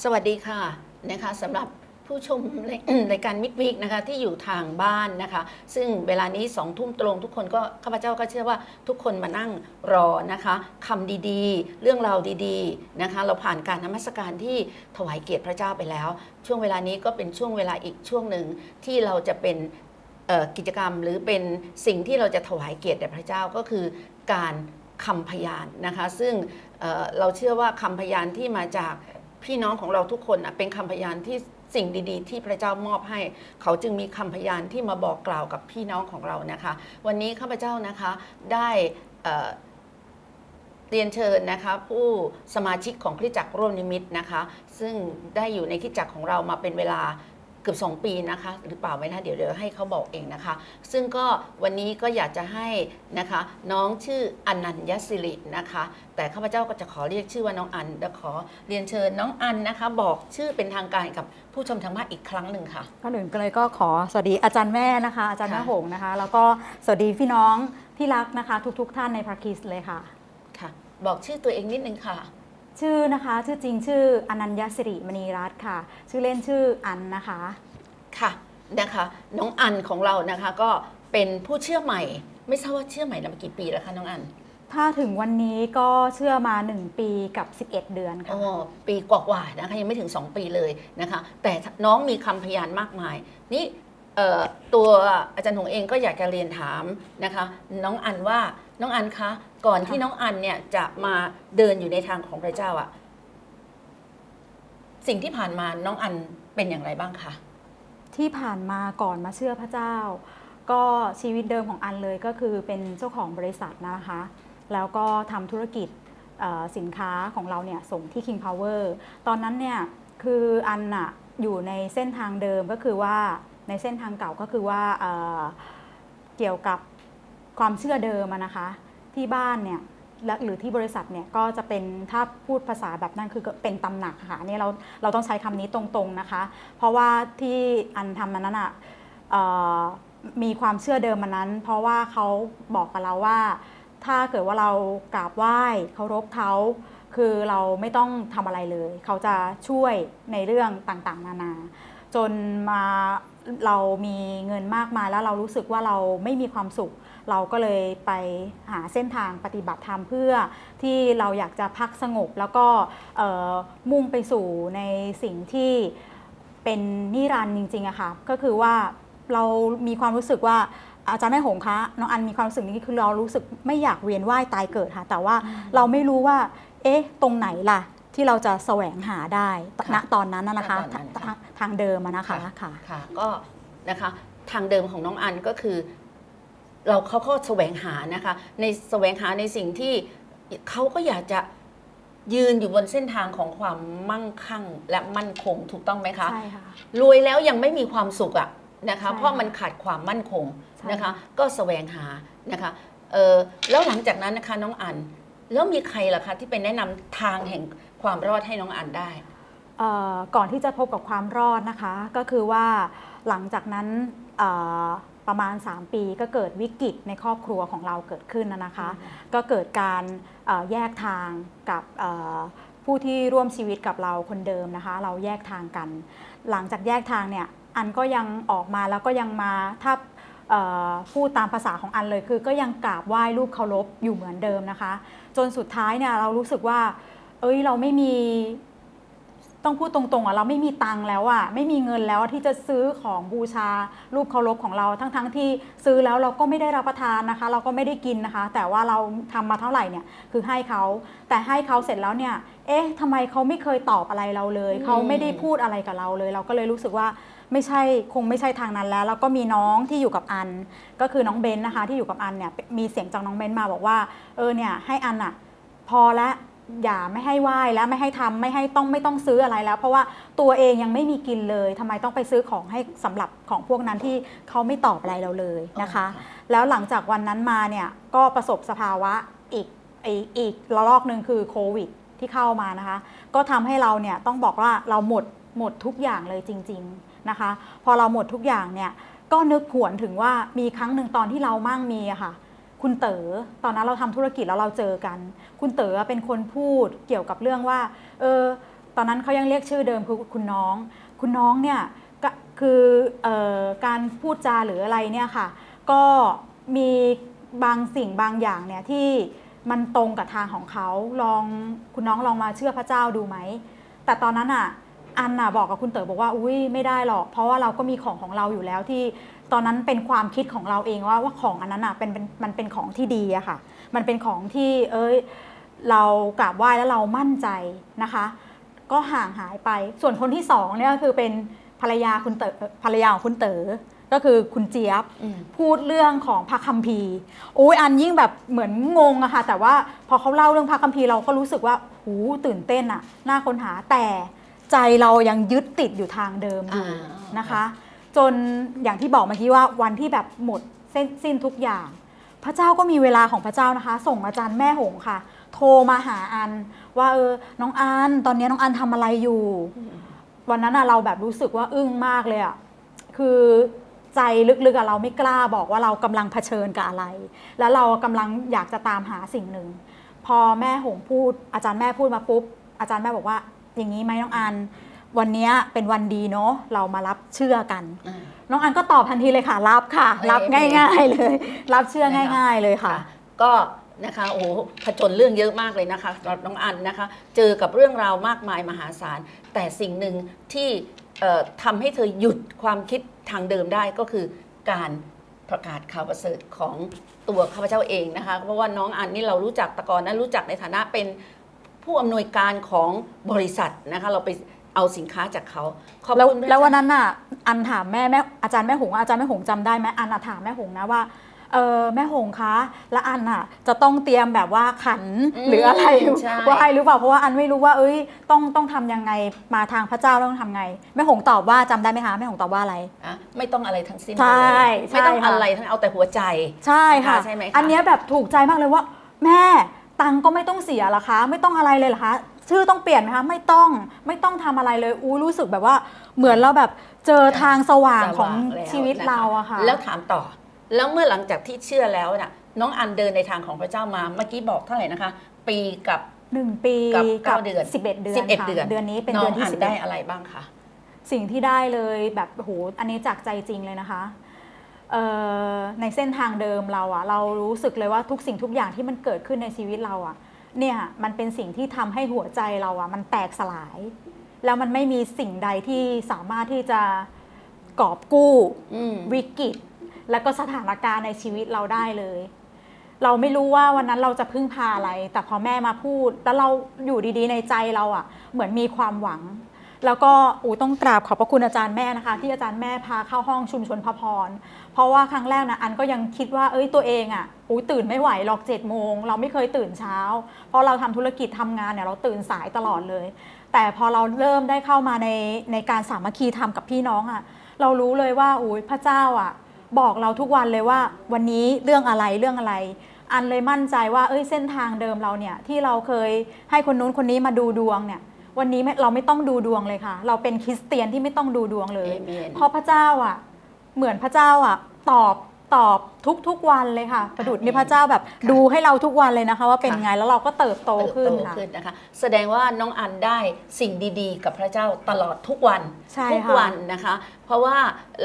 สวัสดีค่ะนะคะสำหรับผู้ชมรายายการมิดวิกนะคะที่อยู่ทางบ้านนะคะ ซึ่งเวลานี้สองทุ่มตรง ทุกคนก็ข้าพเจ้าก็เชื่อว่าทุกคนมานั่งรอนะคะคำดีๆ เรื่องราวดีๆนะคะ เราผ่านการนมัสการที่ถวายเกียรติพระเจ้าไปแล้ว ช่วงเวลานี้ก็เป็นช่วงเวลาอีกช่วงหนึ่งที่เราจะเป็นกิจกรรมหรือเป็นสิ่งที่เราจะถวายเกียรติแด่พระเจ้าก็คือการคำพยานนะคะ ซึ่งเเราเชื่อว่าคำพยานที่มาจาก พี่น้องของเราทุกคนนะเป็นคำพยานที่สิ่งดีๆ ที่พระเจ้ามอบให้ เขาจึงมีคำพยานที่มาบอกกล่าวกับพี่น้องของเรานะคะ วันนี้ข้าพเจ้านะคะได้เรียนเชิญนะคะผู้สมาชิกของคริสจักรร่วมนิมิตนะคะ ซึ่งได้อยู่ในคริสจักรของเรามาเป็นเวลา เกือบ 2 ปีนะคะ หรือเปล่าไม่นะเดี๋ยวเดี๋ยวให้เขาบอกเองนะคะ ซึ่งก็วันนี้ก็อยากจะให้นะคะ น้องชื่ออนัญญสิรินะคะ แต่ข้าพเจ้าก็จะขอเรียกชื่อว่าน้องอันและขอเรียนเชิญน้องอันนะคะ บอกชื่อเป็นทางการกับผู้ชมทางบ้านอีกครั้งหนึ่งค่ะ ก่อนอื่นก็เลยก็ขอสวัสดีอาจารย์แม่นะคะ อาจารย์ค่ะแม่หงนะคะ แล้วก็สวัสดีพี่น้องที่รักนะคะ ทุก ๆทท่านในพระคริสต์เลยค่ะ ค่ะ บอกชื่อตัวเองนิดนึงค่ะ ชื่อนะคะชื่อจริงชื่ออนัญญสิริมณีรัตน์ค่ะ ชื่อเล่นชื่ออันนะคะ ค่ะนะคะน้องอันของเรานะคะก็เป็นผู้เชื่อใหม่ ไม่ทราบว่าเชื่อใหม่มากี่ปีแล้วคะน้องอันถ้าถึงวันนี้ก็เชื่อมา 1 ปีกับ 11 เดือนค่ะ อ๋อปีกว่าๆนะคะยังไม่ถึง 2 ปีเลยนะคะ แต่น้องมีคำพยานมากมาย นี่เอ่อตัวอาจารย์หงเองก็อยากจะเรียนถามนะคะ น้องอันว่า น้องอันคะ ก่อนที่น้องอันเนี่ยจะมาเดินอยู่ในทางของพระเจ้าอะสิ่งที่ผ่านมาน้องอันเป็นอย่างไรบ้างคะที่ผ่านมาก่อนมาเชื่อพระเจ้า ก็ชีวิตเดิมของอันเลยก็คือเป็นเจ้าของบริษัทนะคะ แล้วก็ทำธุรกิจเอ่อสินค้าของเราเนี่ยส่งที่ King Power ตอนนั้นเนี่ยคืออันน่ะอยู่ในเส้นทางเดิมก็คือว่าในเส้นทางเก่าก็คือว่าเอ่อเกี่ยวกับ ความเชื่อเดิมนะคะ ที่บ้านเนี่ยหรือที่บริษัทเนี่ยก็จะเป็นถ้าพูดภาษาแบบนั้นคือเป็นตำหนักค่ะนี่เราเราต้องใช้คำนี้ตรงๆนะคะ เพราะว่าที่อันทำมันนั้นอะเอ่อมีความเชื่อเดิมมันนั้น เพราะว่าเขาบอกกับเราว่า ถ้าเกิดว่าเรากราบไหว้เคารพเขาคือเราไม่ต้องทำอะไรเลย เขาจะช่วยในเรื่องต่างๆ นานา จนมาเรามีเงินมากมายแล้วเรารู้สึกว่าเราไม่มีความสุข เราก็เลยไปหาเส้นทางปฏิบัติธรรมเพื่อที่เราอยากจะพักสงบ แล้วก็เอ่อมุ่งไปสู่ในสิ่งที่เป็นนิรันดร์จริงๆอะค่ะก็คือว่าเรามีความรู้สึกว่าอาจารย์แม่หงคะน้องอันมีความรู้สึกนี้คือเรารู้สึกไม่อยากเวียนว่ายตายเกิดค่ะแต่ว่าเราไม่รู้ว่า เอ๊ะ ตรงไหนล่ะ ที่เราจะแสวงหาได้ค่ะณตอนนั้นน่ะนะคะณตอนนั้นค่ะทางทางเดิมอะนะคะค่ะค่ะก็นะคะ ทางเดิมของน้องอันก็คือ เราเขาก็แสวงหานะคะ ในแสวงหาในสิ่งที่เขาก็อยากจะยืนอยู่บนเส้นทางของความมั่งคั่งและมั่นคงถูกต้องไหมคะใช่ค่ะ รวยแล้วยังไม่มีความสุขอะนะคะ ใช่เพราะมันขาดความมั่นคงใช่ นะคะ ก็แสวงหานะคะเออแล้วหลังจากนั้นนะคะน้องอันแล้วมีใครล่ะคะที่เป็นแนะนำทางแห่งความรอดให้น้องอันได้ เอ่อก่อนที่จะพบกับความรอดนะคะ ก็คือว่าหลังจากนั้นเอ่อ ประมาณ 3 ปีก็เกิดวิกฤตในครอบครัวของเราเกิดขึ้นนะนะคะ ก็เกิดการเอ่อแยกทางกับเอ่อผู้ที่ร่วมชีวิตกับเราคนเดิมนะคะ เราแยกทางกัน หลังจากแยกทางเนี่ยอันก็ยังออกมาแล้วก็ยังมาถ้าเอ่อพูดตามภาษาของอันเลยคือ ก็ยังกราบไหว้รูปเคารพอยู่เหมือนเดิมนะคะ จนสุดท้ายเนี่ยเรารู้สึกว่า เอ้ยเราไม่มี ต้องพูดตรงๆอะเราไม่มีตังค์แล้วอะไม่มีเงินแล้วที่จะซื้อของบูชารูปเคารพของเราทั้งๆที่ซื้อแล้วเราก็ไม่ได้รับประทานนะคะ เราก็ไม่ได้กินนะคะ แต่ว่าเราทำมาเท่าไหร่เนี่ยคือให้เขาแต่ให้เขาเสร็จแล้วเนี่ย เอ๊ะทำไมเขาไม่เคยตอบอะไรเราเลยอืมเขาไม่ได้พูดอะไรกับเราเลย เราก็เลยรู้สึกว่าไม่ใช่คงไม่ใช่ทางนั้นแล้ว แล้วก็มีน้องที่อยู่กับอัน ก็คือน้องเบนนะคะ ที่อยู่กับอันเนี่ยมีเสียงจากน้องเบนมาบอกว่าเออเนี่ยให้อันอะพอละ อย่าไม่ให้ไหว้แล้วไม่ให้ทำไม่ให้ต้องไม่ต้องซื้ออะไรแล้ว เพราะว่าตัวเองยังไม่มีกินเลยทำไมต้องไปซื้อของให้สำหรับของพวกนั้นที่เขาไม่ตอบอะไรเราเลยนะคะ แล้วหลังจากวันนั้นมาเนี่ยก็ประสบสภาวะอีกอีกอีกระลอกหนึ่งคือโควิดที่เข้ามานะคะ ก็ทำให้เราเนี่ยต้องบอกว่าเราหมดหมดทุกอย่างเลยจริง ๆนะคะ พอเราหมดทุกอย่างเนี่ยก็นึกหวนถึงว่ามีครั้งหนึ่งตอนที่เรามั่งมีอะค่ะ คุณเต๋อตอนนั้นเราทำธุรกิจแล้วเราเจอกัน คุณเต๋อเป็นคนพูดเกี่ยวกับเรื่องว่าเออตอนนั้นเขายังเรียกชื่อเดิมคือคุณน้อง คุณน้องเนี่ยคือออการพูดจาหรืออะไรเนี่ยค่ะ ก็มีบางสิ่งบางอย่างเนี่ยที่มันตรงกับทางของเขาลองคุณน้องลองมาเชื่อพระเจ้าดูไหม แต่ตอนนั้นอะอันน่ะบอกกับคุณเต๋อบอกว่าอุ้ยไม่ได้หรอก เพราะว่าเราก็มีของของเราอยู่แล้วที่ ตอนนั้นเป็นความคิดของเราเองว่าว่าของอันนั้นอะเป็นเป็นมันเป็นของที่ดีอะค่ะ มันเป็นของที่เอ้ยเรากราบไหว้แล้วเรามั่นใจนะคะ ก็ห่างหายไปส่วนคนที่สองเนี่ยก็คือเป็นภรรยาคุณเต๋อภรรยาของคุณเต๋อก็คือคุณเจี๊ยบอืมพูดเรื่องของพระคัมภีร์โอ้ยอันยิ่งแบบเหมือนงงอะค่ะ แต่ว่าพอเขาเล่าเรื่องพระคัมภีร์เราก็รู้สึกว่าหูตื่นเต้นอะน่าค้นหาแต่ใจเรายังยึดติดอยู่ทางเดิมอยู่อ่านะคะ จนอย่างที่บอกเมื่อกี้ว่าวันที่แบบหมดเส้นสิ้นทุกอย่าง พระเจ้าก็มีเวลาของพระเจ้านะคะ ส่งอาจารย์แม่หงค่ะ โทรมาหาอัน ว่าเออน้องอันตอนนี้น้องอันทำอะไรอยู่ วันนั้นอะเราแบบรู้สึกว่าอึ้งมากเลยอะคือใจลึกๆอะเราไม่กล้าบอกว่าเรากำลังเผชิญกับอะไร แล้วเรากำลังอยากจะตามหาสิ่งหนึ่ง พอแม่หงพูดอาจารย์แม่พูดมาปุ๊บอาจารย์แม่บอกว่า อย่างนี้ไหมน้องอัน วันเนี้ยเป็นวันดีเนาะเรามารับเชื่อกันอ่าน้องอันก็ตอบทันทีเลยค่ะ รับค่ะ รับเอ๊ะง่าย ๆ เลย รับเชื่อนะคะง่าย ๆ เลยค่ะ ก็นะคะโอ้โหผจญเรื่องเยอะมากเลยนะคะสำหรับน้องอันนะคะ เจอกับเรื่องราวมากมายมหาศาล แต่สิ่งหนึ่งที่เอ่อทำให้เธอหยุดความคิดทางเดิมได้ก็คือการประกาศข่าวประเสริฐของตัวข้าพเจ้าเองนะคะ เพราะว่าน้องอันนี่เรารู้จักแตะกอนนั้นรู้จักในฐานะเป็นผู้อำนวยการของบริษัทนะคะเราไป เอาสินค้าจากเขาขอบแล้วคุณพระแล้วเจ้าวันนั้นน่ะอันถามแม่แม่อาจารย์แม่หงอาจารย์แม่หงจำได้ไหมอันน่ะถามแม่หงนะว่าเออแม่หงคะแล้วอันน่ะ จะต้องเตรียมแบบว่าขันอืมหรืออะไรใช่ว่าให้หรือเปล่าเพราะว่าอันไม่รู้ว่าเอ้ยต้องต้องทำยังไงมาทางพระเจ้าต้องทำไง แม่หงตอบว่าจำได้ไหมคะแม่หงตอบว่าอะไรอะไม่ต้องอะไรทั้งสิ้นใช่เลยไม่ต้องใช่ค่ะ อะไรทั้งเอาแต่หัวใจ ใช่ค่ะใช่ไหมคะ อันเนี้ยแบบถูกใจมากเลยว่า แม่ตังค์ก็ไม่ต้องเสียเหรอคะ ไม่ต้องอะไรเลยเหรอคะ ชื่อต้องเปลี่ยนไหมคะไม่ต้องไม่ต้องทำอะไรเลยอู้รู้สึกแบบว่าเหมือนเราแบบเจอทางสว่างของสว่างแล้ชีวิตนะคะเราอะค่ะ แล้วถามต่อ แล้วเมื่อหลังจากที่เชื่อแล้วน่ะ น้องอันเดินในทางของพระเจ้ามา เมื่อกี้บอกเท่าไหร่นะคะ ปีกับ หนึ่งปีกับเก้าเดือนสิบเอ็ดเดือนสิบเอ็ดค่ะเดือน เดือนนี้เป็นน้อเดืองนที่อันสิบได้เอ็ดอะไรบ้างคะ สิ่งที่ได้เลยแบบโอ้โหอันนี้จากใจจริงเลยนะคะเอ่อในเส้นทางเดิมเราอะเรารู้สึกเลยว่าทุกสิ่งทุกอย่างที่มันเกิดขึ้นในชีวิตเราอะ เนี่ยมันเป็นสิ่งที่ทำให้หัวใจเราอะมันแตกสลาย แล้วมันไม่มีสิ่งใดที่สามารถที่จะกอบกู้อืมวิกฤต และก็สถานการณ์ในชีวิตเราได้เลย เราไม่รู้ว่าวันนั้นเราจะพึ่งพาอะไร แต่พอแม่มาพูด แล้วเราอยู่ดีๆในใจเราอะ่ะ เหมือนมีความหวัง แล้วก็อูต้องกราบขอบพระคุณอาจารย์แม่นะคะ ที่อาจารย์แม่พาเข้าห้องชุมชนพระพร เพราะว่าครั้งแรกนะอันก็ยังคิดว่าเอ้ยตัวเองอะ่ะอูตื่นไม่ไหวหรอกเจ็ดโมงเราไม่เคยตื่นเช้า เพราะเราทำธุรกิจทำงานเนี่ยเราตื่นสายตลอดเลย แต่พอเราเริ่มได้เข้ามาในในการสามัคคีทำกับพี่น้องอะ่ะเรารู้เลยว่าอุ้ยพระเจ้าอะบอกเราทุกวันเลยว่าวันนี้เรื่องอะไรเรื่องอะไร อันเลยมั่นใจว่าเอ้ยเส้นทางเดิมเราเนี่ยที่เราเคยให้คนนู้นคนนี้มาดูดวงเนี่ย วันนี้ไม่เราไม่ต้องดูดวงเลยค่ะ เราเป็นคริสเตียนที่ไม่ต้องดูดวงเลยเอเมนเพราะพระเจ้าอะ เหมือนพระเจ้าอะ ตอบตอบทุกๆวันเลยค่ะ ประดุจนี่พระเจ้าแบบดูให้เราทุกวันเลยนะคะ ว่าเป็นไงแล้วเราก็เติบโตเติบขึ้นโตค่ะ ขึ้นนะคะ แสดงว่าน้องอันได้สิ่งดีๆ กับพระเจ้าตลอดทุกวันใช่ทุกค่ะวันนะคะ เพราะว่า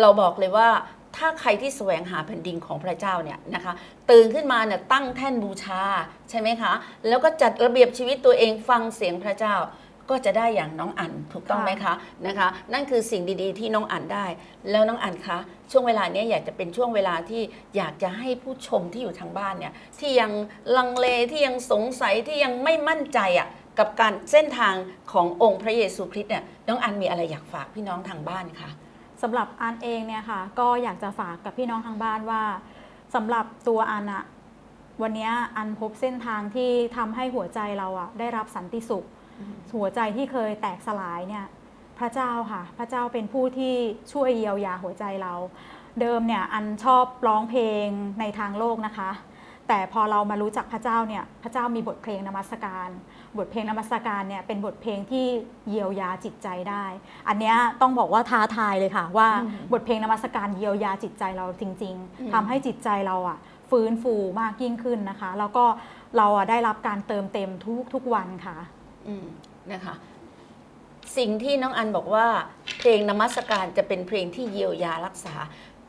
เราบอกเลยว่าถ้าใครที่แสวงหาแผ่นดินของพระเจ้าเนี่ยนะคะ ตื่นขึ้นมาเนี่ยตั้งแท่นบูชาใช่ไหมคะ แล้วก็จัดระเบียบชีวิตตัวเองฟังเสียงพระเจ้า ก็จะได้อย่างน้องอันถูกต้องไหมคะนะคะ นั่นคือสิ่งดีๆ ที่น้องอันได้ แล้วน้องอันคะ ช่วงเวลาเนี้ยอยากจะเป็นช่วงเวลาที่อยากจะให้ผู้ชมที่อยู่ทางบ้านเนี่ยที่ยังลังเลที่ยังสงสัยที่ยังไม่มั่นใจอะกับการเส้นทางขององค์พระเยซูคริสต์เนี่ยน้องอันมีอะไรอยากฝากพี่น้องทางบ้านคะสำหรับอันเองเนี่ยค่ะ ก็อยากจะฝากกับพี่น้องทางบ้านว่าสำหรับตัวอันอะวันเนี้ยอันพบเส้นทางที่ทำให้หัวใจเราอะได้รับสันติสุข หัวใจที่เคยแตกสลายเนี่ยพระเจ้าค่ะ พระเจ้าเป็นผู้ที่ช่วยเยียวยาหัวใจเรา เดิมเนี่ยอันชอบร้องเพลงในทางโลกนะคะ แต่พอเรามารู้จักพระเจ้าเนี่ยพระเจ้ามีบทเพลงนมัสการ บทเพลงนมัสการเนี่ยเป็นบทเพลงที่เยียวยาจิตใจได้ อันเนี้ยต้องบอกว่าท้าทายเลยค่ะ ว่าอืมบทเพลงนมัสการเยียวยาจิตใจเราจริงอืมๆทำให้จิตใจเราอะฟื้นฟูมากยิ่งขึ้นนะคะ แล้วก็เราอะได้รับการเติมเต็มทุกทุกๆวันค่ะ อืมนะคะ สิ่งที่น้องอันบอกว่า เพลงนมัสการจะเป็นเพลงที่เยียวยารักษา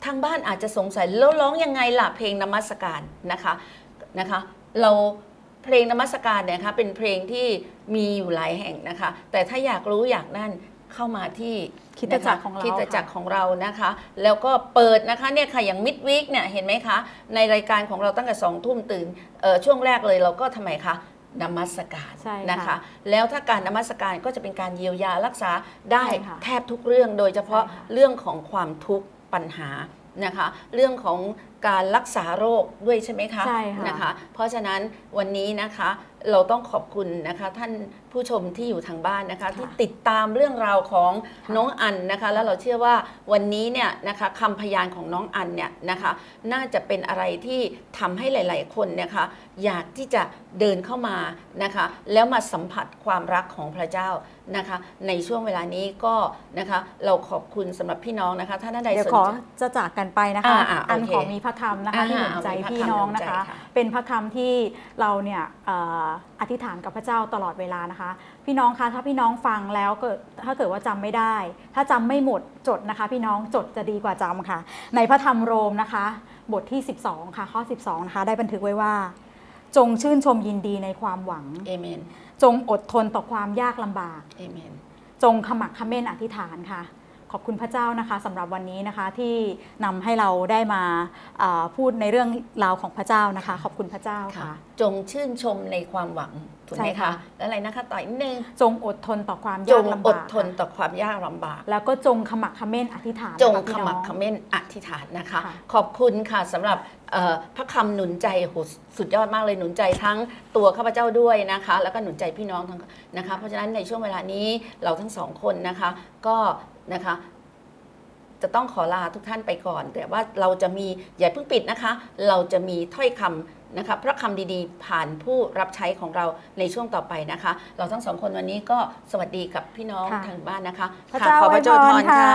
ทางบ้านอาจจะสงสัยแล้วร้องยังไงล่ะเพลงนมัสการนะคะนะคะ เราเพลงนมัสการเนี่ยนะคะเป็นเพลงที่มีอยู่หลายแห่งนะคะ แต่ถ้าอยากรู้อยากนั่นเข้ามาที่คริสตจักรของเราคริสตจักรค่ะของเรานะคะ แล้วก็เปิดนะคะเนี่ยค่ะอย่างมิดวิกเนี่ยเห็นไหมคะ ในรายการของเราตั้งแต่สองทุ่มตื่นเอ่อช่วงแรกเลยเราก็ทำไมคะ นมัสการใช่ค่ะนะคะ แล้วถ้าการนมัสการก็จะเป็นการเยียวยารักษาได้ใช่ค่ะแทบทุกเรื่อง โดยเฉพาะใช่ค่ะ เรื่องของความทุกข์ปัญหานะคะ เรื่องของการรักษาโรคด้วยใช่ไหมคะใช่ค่ะ นะคะ เพราะฉะนั้นวันนี้นะคะเราต้องขอบคุณนะคะท่านผู้ชมที่อยู่ทางบ้านนะคะ ที่ติดตามเรื่องราวของค่ะน้องอันนะคะ แล้วเราเชื่อว่าวันนี้เนี่ยนะคะคำพยานของน้องอันเนี่ยนะคะ น่าจะเป็นอะไรที่ทำให้หลาย ๆ คนนะคะ อยากที่จะเดินเข้ามานะคะ แล้วมาสัมผัสความรักของพระเจ้านะคะ ในช่วงเวลานี้ก็นะคะ เราขอบคุณสำหรับพี่น้องนะคะถ้าท่านใดเดี๋ยวสนขอใจ จะจากกันไปนะคะอ่าอ่าอันโอเคขอมีพระคำนะคะอ่าที่หนุนใจมีพระคำพี่น้องนะคะหนุนใจค่ะเป็นพระคำที่เราเนี่ยเอ่ออธิษฐานกับพระเจ้าตลอดเวลานะคะ พี่น้องคะถ้าพี่น้องฟังแล้วเกิดถ้าเกิดว่าจำไม่ได้ ถ้าจำไม่หมดจดนะคะ พี่น้องจดจะดีกว่าจำค่ะ ในพระธรรมโรมนะคะ บทที่ 12 ค่ะ ข้อ 12 นะคะ ได้บันทึกไว้ว่า จงชื่นชมยินดีในความหวังเอเมนจงอดทนต่อความยากลำบากเอเมนจงขมักเขม้นอธิษฐานค่ะ ขอบคุณพระเจ้านะคะสำหรับวันนี้นะคะที่นำให้เราได้มาพูดในเรื่องราวของพระเจ้านะคะ ขอบคุณพระเจ้าค่ะค่ะจงชื่นชมในความหวัง ถูกไหมใช่คะค่ะแล้วอะไรนะคะ ต่ออีกนิดนึงจงอดทนต่อความจยางกลำอบาดกทนต่อความยากลำบาก แล้วก็จงขมักเขม้นอธิษฐานจงค่ะขพี่น้มัอกงเขม้นอธิษฐานนะคะ ค่ะ ขอบคุณค่ะสำหรับเอ่อพระคำหนุนใจโหสุดยอดมากเลยหนุนใจทั้งตัวข้าพเจ้าด้วยนะคะ แล้วก็หนุนใจพี่น้องทั้งนะคะ เพราะฉะนั้นในช่วงเวลานี้เราทั้งสองคนนะคะ ก็นะคะ จะต้องขอลาทุกท่านไปก่อน แต่ว่าเราจะมีอย่าเพิ่งปิดนะคะ เราจะมีถ้อยคำ นะคะพระคำดีๆ ผ่านผู้รับใช้ของเราในช่วงต่อไปนะคะ เราทั้งสองคนวันนี้ก็สวัสดีกับพี่น้องค่ะ ทางบ้านนะคะพระเจ้าขออพวระยเจ้าพพรรค่ะค่ะ